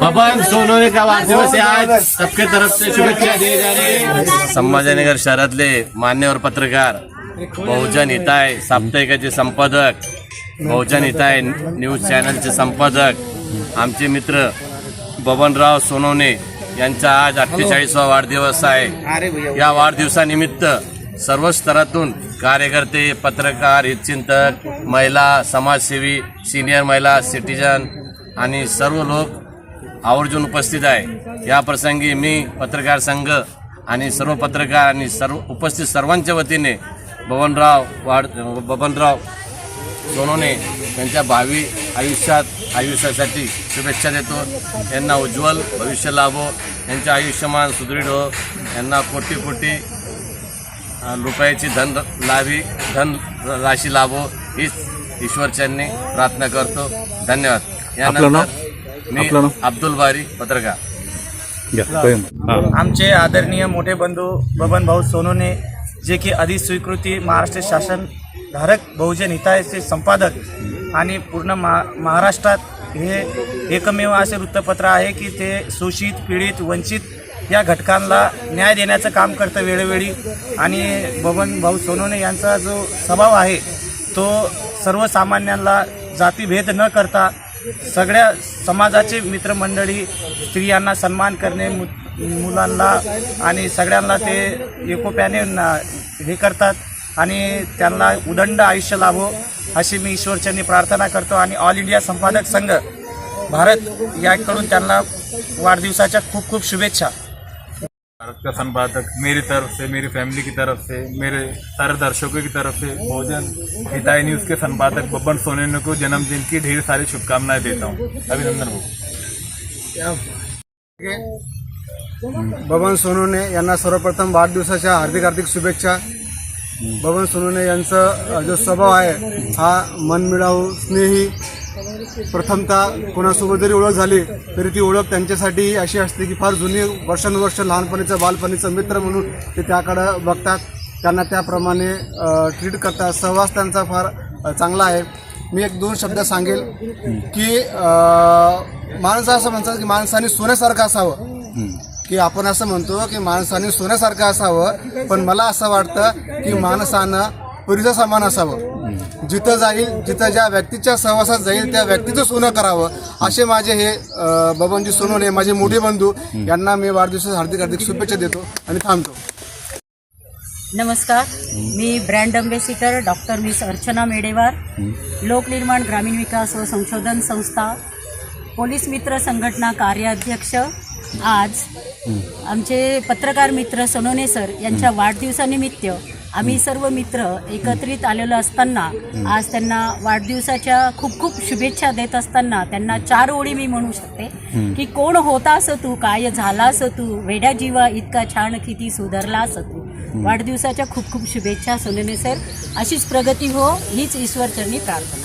पवन सोनो एक आवाज़ से आज सबके तरफ़ से शुभेच्छा दी जा रही है सम्मा जयनगर शहर मान्य और पत्रकार बहुजन हिताय साप्ताहिकाचे संपादक बहुजन हिताय न्यूज चॅनलचे संपादक आमचे मित्र बबनराव सोनवणे यांचा आज अठ्ठेचाळीसवा वाढदिवस आहे. या वाढदिवसानिमित्त सर्व स्तरातून कार्यकर्ते पत्रकार हितचिंतक महिला समाजसेवी सिनियर महिला सिटीजन आणि सर्व लोक आवर्जून उपस्थित आहे. या प्रसंगी मी पत्रकार संघ आणि सर्व पत्रकार आणि सर्व उपस्थित सर्वांच्या वतीने बबनराव वाढ बबनराव. सोनवणे यांच्या भावी आयुष्यात आयुष्यासाठी शुभेच्छा देतो. यांना उज्ज्वल भविष्य लाभो. यांचे आयुष्यमान सुदृढ हो. यांना कोटी कोटी रुपयाची धन लाभी धन राशी लाभो. हीच ईश्वरच्यांनी प्रार्थना करतो. धन्यवाद. आपलं नाव? मी? अब्दुल बारी पत्रकार. आमचे आदरणीय मोठे बंधू बबन भाऊ सोनोने जे की अधिस्वीकृती महाराष्ट्र शासन धारक बहुजन हितायचे संपादक आणि पूर्ण महा महाराष्ट्रात हे एकमेव असे वृत्तपत्र आहे की ते शोषित पीडित वंचित या घटकांना न्याय देण्याचं काम करतं वेळोवेळी. आणि बबन भाऊ सोनोने यांचा जो स्वभाव आहे तो सर्वसामान्यांना जातीभेद न करता सगळ्या समाजाचे मित्रमंडळी स्त्रियांना सन्मान करणे मु मुलांना आणि सगळ्यांना ते एकोप्याने हे करतात आणि त्यांना उदंड आयुष्य लाभो अशी मी ईश्वरचरणी प्रार्थना करतो आणि ऑल इंडिया संपादक संघ भारत याकडून त्यांना वाढदिवसाच्या खूप खूप शुभेच्छा. भारत का संपादक मेरी तरफ से मेरी फैमिली की तरफ से मेरे सारे दर्शकों की तरफ से भोजन हिताय न्यूज़ के संपादक बब्बन सोनेन को जन्मदिन की ढेर सारी शुभकामनाएं देता हूँ। अभिनंदन भाऊ। बबन सोनूने यांना सर्वप्रथम वाढदिवसाच्या हार्दिक हार्दिक शुभेच्छा. बबन सोनूने यांचा जो स्वभाव आहे हा मनमिळावू स्नेही प्रथमतः कोणासोबत जरी ओळख झाली तरी ती ओळख त्यांच्यासाठी अशी असते की फार जुनी वर्षानुवर्ष लहानपणीचं बालपणीचं मित्र म्हणून ते त्याकडं बघतात. त्यांना त्याप्रमाणे ट्रीट करतात. सहवास त्यांचा फार चांगला आहे. मी एक दोन शब्द सांगेल की माणसं असं म्हणतात की माणसाने सोन्यासारखं असावं. की आपण असं म्हणतो की माणसाने सोन्यासारखं असावं पण मला असं वाटतं की माणसानं पुरीचं समान असावं. जिथं जाईल जिथं ज्या व्यक्तीच्या सहवासात जाईल त्या व्यक्तीचं सोनं करावं. असे माझे हे बबनजी सोनवणे माझे मोठे बंधू यांना मी वाढदिवसात हार्दिक हार्दिक शुभेच्छा देतो आणि थांबतो. नमस्कार. मी brand ambassador doctor miss Archana Medewar लोकनिर्माण ग्रामीण विकास व संशोधन संस्था पोलीस मित्र संघटना कार्याध्यक्ष आज आमचे पत्रकार मित्र सोनोने सर यांच्या वाढदिवसानिमित्त आम्ही सर्व मित्र एकत्रित आलेलो असताना आज त्यांना वाढदिवसाच्या खूप खूप शुभेच्छा देत असताना त्यांना चार ओळी मी म्हणू शकते. की कोण होतास तू काय झालास तू वेड्या जीवा इतका छान किती सुधारलास तू. वाढदिवसाच्या खूप खूप शुभेच्छा सोनेने सर. अशीच प्रगती हो हीच ईश्वरचरणी प्रार्थना.